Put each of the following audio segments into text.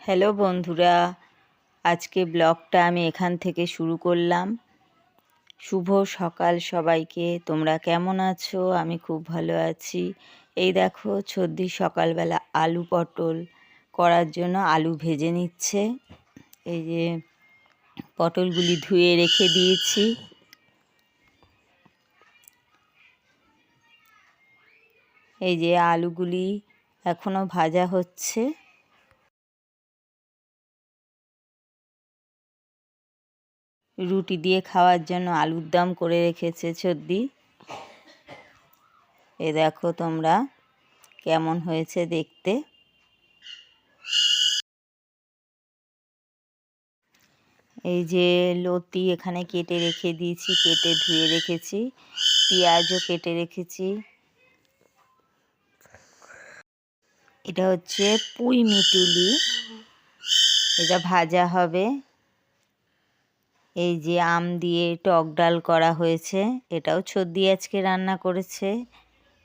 Hello বন্ধুরা, আজকে ব্লগটা আমি এখান থেকে শুরু করলাম। শুভ সকাল সবাইকে, তোমরা কেমন আছো? আমি খুব ভালো আছি। এই দেখো ছদ্দি সকালবেলা আলু পটল করার জন্য আলু ভেজে নিচ্ছে। এই যে পটলগুলি ধুয়ে রেখে দিয়েছি। এই যে আলুগুলি এখনও ভাজা হচ্ছে। রুটি দিয়ে খাওয়ার জন্য আলুর দম করে রেখেছে ছদ্দি এ দেখো তোমরা কেমন হয়েছে দেখতে। এই যে লতি এখানে কেটে রেখে দিয়েছি, কেটে ধুয়ে রেখেছি, পেঁয়াজও কেটে রেখেছি। এটা হচ্ছে পুঁই মিটুলি। এটা ভাজা হবে। এই যে আম দিয়ে টক ডাল করা হয়েছে, এটাও ছদ্দি আজকে রান্না করেছে।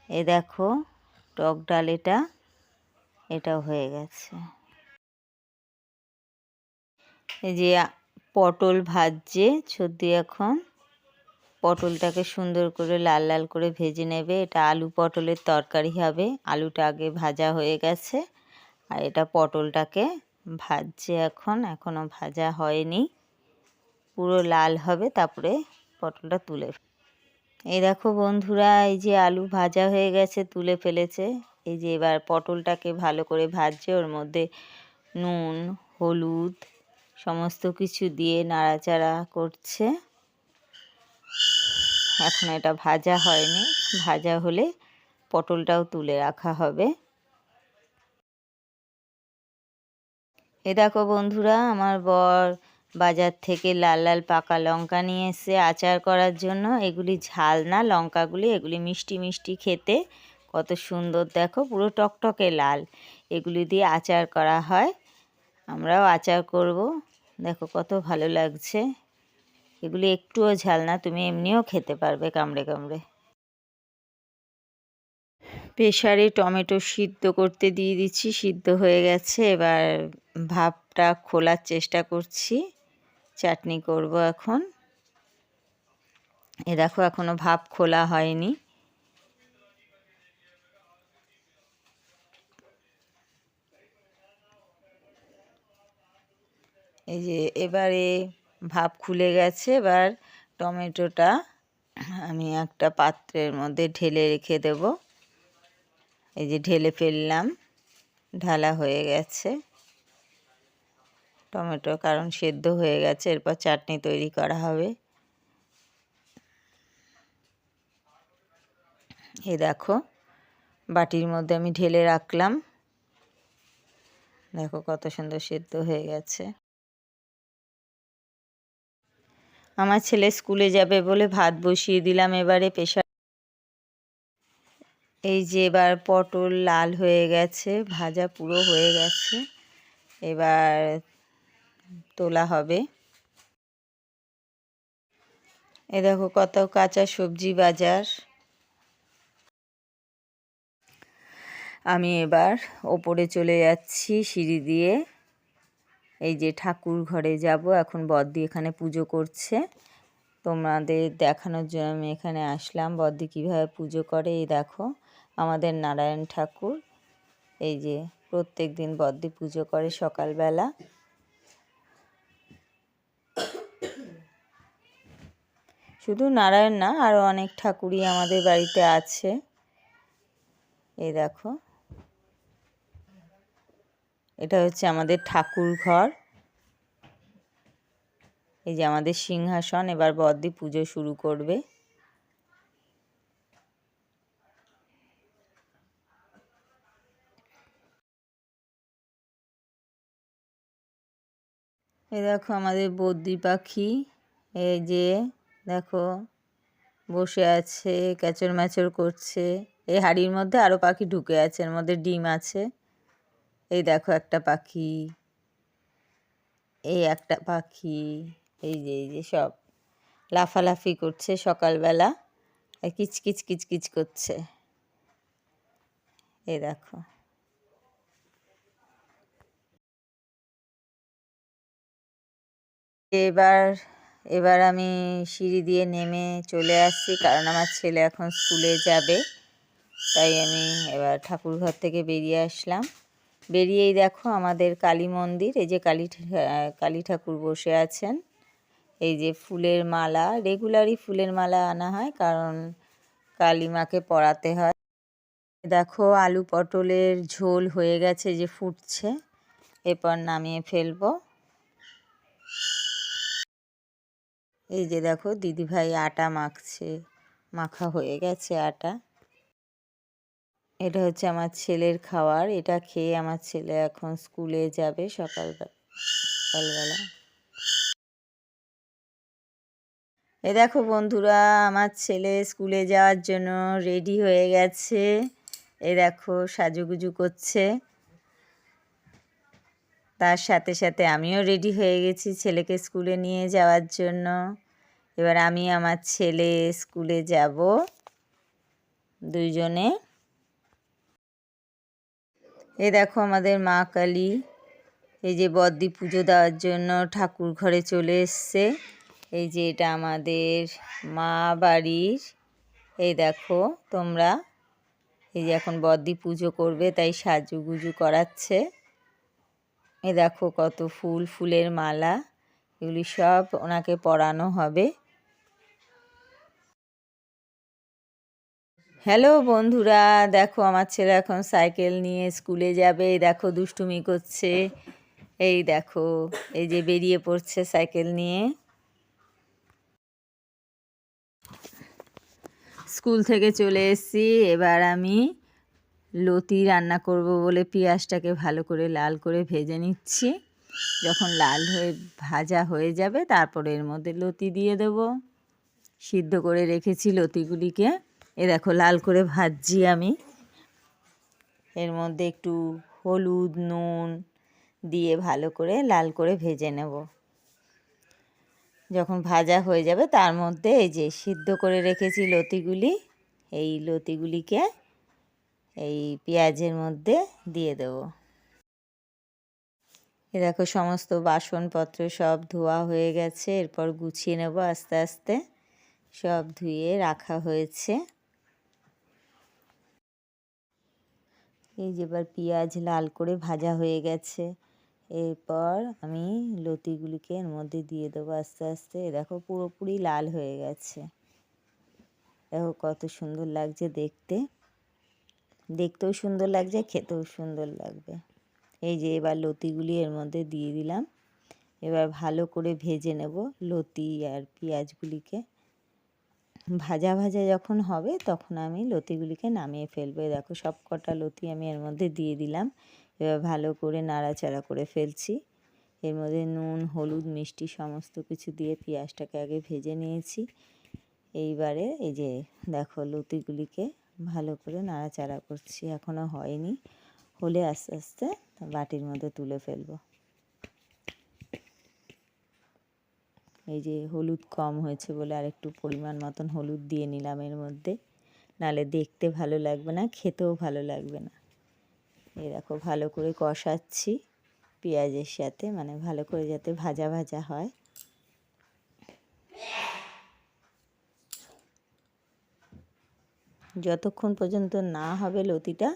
এ দেখো, টক ডাল এটা, এটাও হয়ে গেছে। এই যে পটল ভাজছে ছদ্দি এখন। পটলটাকে সুন্দর করে লাল লাল করে ভেজে নেবে। এটা আলু পটলের তরকারি হবে। আলুটা আগে ভাজা হয়ে গেছে। আর এটা পটলটাকে ভাজছে এখন। এখনও ভাজা হয়নি। পুরো লাল হবে, তারপরে পটলটা তুলে এই দেখো বন্ধুরা, এই যে আলু ভাজা হয়ে গেছে, তুলে ফেলেছে। এই যে এবার পটলটাকে ভালো করে ভাজছে, ওর মধ্যে নুন, হলুদ সমস্ত কিছু দিয়ে নাড়াচাড়া করছে। এখন এটা ভাজা হয়নি, ভাজা হলে পটলটাও তুলে রাখা হবে। এ দেখো বন্ধুরা, আমার বর বাজার থেকে লাল লাল পাকা লঙ্কা নিয়ে এসে আচার করার জন্য এগুলি ঝাল না লঙ্কাগুলি, এগুলি মিষ্টি মিষ্টি খেতে কত সুন্দর। দেখো পুরো টকটকে লাল। এগুলি দিয়ে আচার করা হয়। আমরাও আচার করব। দেখো কত ভালো লাগছে। এগুলি একটুও ঝাল না তুমি এমনিও খেতে পারবে কামড়ে কামড়ে। প্রেশারে টমেটো সিদ্ধ করতে দিয়ে দিচ্ছি, সিদ্ধ হয়ে গেছে। এবার ভাপটা খোলার চেষ্টা করছি। চাটনি করব এখন। এ দেখো এখনও ভাপ খোলা হয়নি। এই যে এবারে ভাপ খুলে গেছে, এবার টমেটোটা আমি একটা পাত্রের মধ্যে ঢেলে রেখে দেব। এই যে ঢেলে ফেললাম, ঢালা হয়ে গেছে। টমেটো, কারণ সেদ্ধ হয়ে গেছে, এরপর চাটনি তৈরি করা হবে। এ দেখো, বাটির মধ্যে আমি ঢেলে রাখলাম। দেখো কত সুন্দর সেদ্ধ হয়ে গেছে। আমার ছেলে স্কুলে যাবে বলে ভাত বসিয়ে দিলাম এবারে প্রেশার এই যে এবার পটল লাল হয়ে গেছে, ভাজা পুরো হয়ে গেছে। এবার তোলা হবে। এ দেখো কত কাঁচা সবজি বাজার। আমি এবার ওপরে চলে যাচ্ছি সিঁড়ি দিয়ে। এই যে ঠাকুর ঘরে যাব, এখন বদ্দি এখানে পুজো করছে। তোমাদের দেখানোর জন্য আমি এখানে আসলাম। বদ্দি কীভাবে পুজো করে, এই দেখো, আমাদের নারায়ণ ঠাকুর। এই যে প্রত্যেক দিন বদ্দি পুজো করে সকালবেলা। শুধু নারায়ণ না আরও অনেক ঠাকুরই আমাদের বাড়িতে আছে। এই দেখো। এটা হচ্ছে আমাদের ঠাকুর ঘর। এই যে আমাদের সিংহাসন, এবার বদ্দি পুজো শুরু করবে। এই দেখো আমাদের বদ্রি পাখি, এই যে দেখো, বসে আছে, ক্যাচর ম্যাচর করছে। এই হাড়ির মধ্যে আরও পাখি ঢুকে আছে, এর মধ্যে ডিম আছে। এই দেখো একটা পাখি। এই একটা পাখি। এই যে এই যে সব লাফালাফি করছে সকালবেলা। কিচকিচ কিচকিচ করছে। এই দেখো। এবার এবার আমি সিঁড়ি দিয়ে নেমে চলে আসছি, কারণ আমার ছেলে এখন স্কুলে যাবে। তাই আমি এবার ঠাকুর ঘর থেকে বেরিয়ে আসলাম। বেরিয়েই দেখো আমাদের কালী মন্দির, এই যে কালী কালী ঠাকুর বসে আছেন। এই যে ফুলের মালা, রেগুলারই ফুলের মালা আনা হয়, কারণ কালী মাকে পরাতে হয়। দেখো আলু পটলের ঝোল হয়ে গেছে, যে ফুটছে। এরপর নামিয়ে ফেলব। এই যে দেখো দিদিভাই আটা মাখছে, মাখা হয়ে গেছে আটা। এটা হচ্ছে আমার ছেলের খাবার এটা খেয়ে আমার ছেলে এখন স্কুলে যাবে সকালবেলা সকালবেলা। এ দেখো বন্ধুরা, আমার ছেলে স্কুলে যাওয়ার জন্য রেডি হয়ে গেছে। এ দেখো সাজুগুজু করছে। তার সাথে সাথে আমিও রেডি হয়ে গেছি ছেলেকে স্কুলে নিয়ে যাওয়ার জন্য। এবার আমি আমার ছেলে স্কুলে যাব। দুইজনে। এ দেখো আমাদের মা কালী। এই যে বদ্দি পুজো দেওয়ার জন্য ঠাকুর ঘরে চলে এসছে। এই যে এটা আমাদের মা বাড়ির। এই দেখো তোমরা। এই যে এখন বদ্দি পুজো করবে, তাই সাজুগুজু করাচ্ছে। এ দেখো কত ফুল, ফুলের মালা, এগুলি সব ওনাকে পরানো হবে। হ্যালো বন্ধুরা, দেখো আমার ছেলে এখন সাইকেল নিয়ে স্কুলে যাবে দেখো দুষ্টুমি করছে। এই দেখো, এই যে বেরিয়ে পড়ছে সাইকেল নিয়ে। স্কুল থেকে চলে এসেছি, এবার আমি লতি রান্না করব বলে পেঁয়াজটাকে ভালো করে লাল করে ভেজে নিচ্ছি। যখন লাল হয়ে ভাজা হয়ে যাবে, তারপরে এর মধ্যে লতি দিয়ে দেব। সিদ্ধ করে রেখেছি লতিগুলিকে। এ দেখো, লাল করে ভাজছি আমি। এর মধ্যে একটু হলুদ, নুন দিয়ে ভালো করে লাল করে ভেজে নেব। যখন ভাজা হয়ে যাবে, তার মধ্যে এই যে সিদ্ধ করে রেখেছি লতিগুলি, এই লতিগুলিকে এই পেঁয়াজের মধ্যে দিয়ে দেব। এ দেখো সমস্ত বাসনপত্র সব ধোয়া হয়ে গেছে, এরপর গুছিয়ে নেব আস্তে আস্তে। সব ধুয়ে রাখা হয়েছে। এই যে এবার পেঁয়াজ লাল করে ভাজা হয়ে গেছে। এরপর আমি লতিগুলিকে এর মধ্যে দিয়ে দেবো আস্তে আস্তে। দেখো পুরোপুরি লাল হয়ে গেছে। দেখো কত সুন্দর লাগছে দেখতে। দেখতেও সুন্দর লাগছে, খেতেও সুন্দর লাগবে। এই যে এবার লতিগুলি এর মধ্যে দিয়ে দিলাম। এবার ভালো করে ভেজে নেব লতি আর পেঁয়াজগুলিকে। ভাজা ভাজা যখন হবে তখন আমি লতিগুলিকে নামিয়ে ফেলব। দেখো সব কটা লতি আমি এর মধ্যে দিয়ে দিলাম। এবার ভালো করে নাড়াচাড়া করে ফেলছি। এর মধ্যে নুন, হলুদ, মিষ্টি সমস্ত কিছু দিয়ে পেঁয়াজটাকে আগে ভেজে নিয়েছি। এইবারে এই যে দেখো লতিগুলিকে ভালো করে নাড়াচাড়া করছি এখনও হয়নি। হলে আস্তে আস্তে বাটির মধ্যে তুলে ফেলব। এই যে হলুদ কম হয়েছে বলে আর একটু পরিমাণ মতন হলুদ দিয়ে নিলাম এর মধ্যে। নালে দেখতে ভালো লাগবে না, খেতেও ভালো লাগবে না। এই দেখো, ভালো করে কষাচ্ছি পেঁয়াজের সাথে মানে ভালো করে যাতে ভাজা ভাজা হয়। যতক্ষণ পর্যন্ত না হবে লতিটা,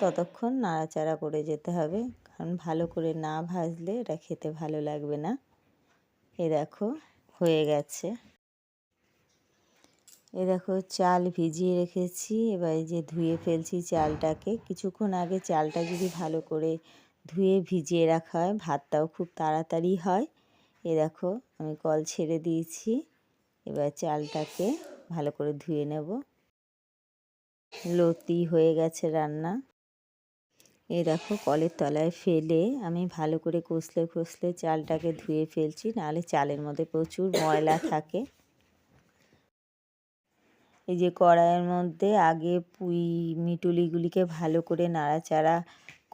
ততক্ষণ নাড়াচাড়া করে যেতে হবে। কারণ ভালো করে না ভাজলে এটা খেতে ভালো লাগবে না। এ দেখো, হয়ে গেছে। এ দেখো, চাল ভিজিয়ে রেখেছি। এবার যে ধুয়ে ফেলছি চালটাকে। কিছুক্ষণ আগে চালটা যদি ভালো করে ধুয়ে ভিজিয়ে রাখা হয়, ভাতটাও খুব তাড়াতাড়ি হয়। এ দেখো, আমি কল ছেড়ে দিয়েছি। এবার চালটাকে ভালো করে ধুয়ে নেব। লতি হয়ে গেছে রান্না। এই দেখো কলের তলায় ফেলে আমি ভালো করে কষলে কষলে চালটাকে ধুয়ে ফেলছি, নাহলে চালের মধ্যে প্রচুর ময়লা থাকে। এই যে কড়াইয়ের মধ্যে আগে পুঁই, মিটুলিগুলিকে ভালো করে নাড়াচাড়া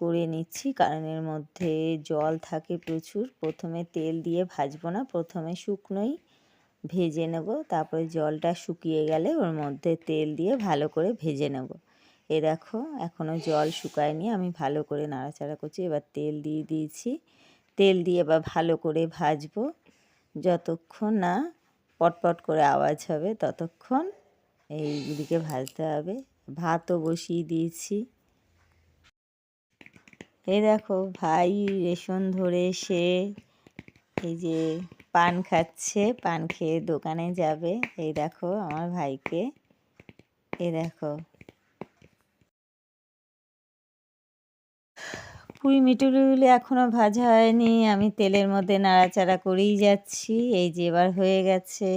করে নিচ্ছি, কারণ এর মধ্যে জল থাকে প্রচুর। প্রথমে তেল দিয়ে ভাজবো না, প্রথমে শুকনোই ভেজে নেব। তারপরে জলটা শুকিয়ে গেলে ওর মধ্যে তেল দিয়ে ভালো করে ভেজে নেব। এ দেখো এখনও জল শুকায়নি, আমি ভালো করে নাড়াচাড়া করছি। এবার তেল দিয়ে দিয়েছি। তেল দিয়ে এবার ভালো করে ভাজবো। যতক্ষণ না পটপট করে আওয়াজ হবে, ততক্ষণ এইগুলিকে ভাজতে হবে। ভাতও বসিয়ে দিয়েছি। এই দেখো, ভাই রেশন ধরে এসে এই যে পান খাচ্ছে, পান খেয়ে দোকানে যাবে। এই দেখো আমার ভাইকে। এই দেখো। পুঁই মিটুলিগুলি এখনও ভাজা হয়নি, আমি তেলের মধ্যে নাড়াচাড়া করেই যাচ্ছি। এই যে এবার হয়ে গেছে।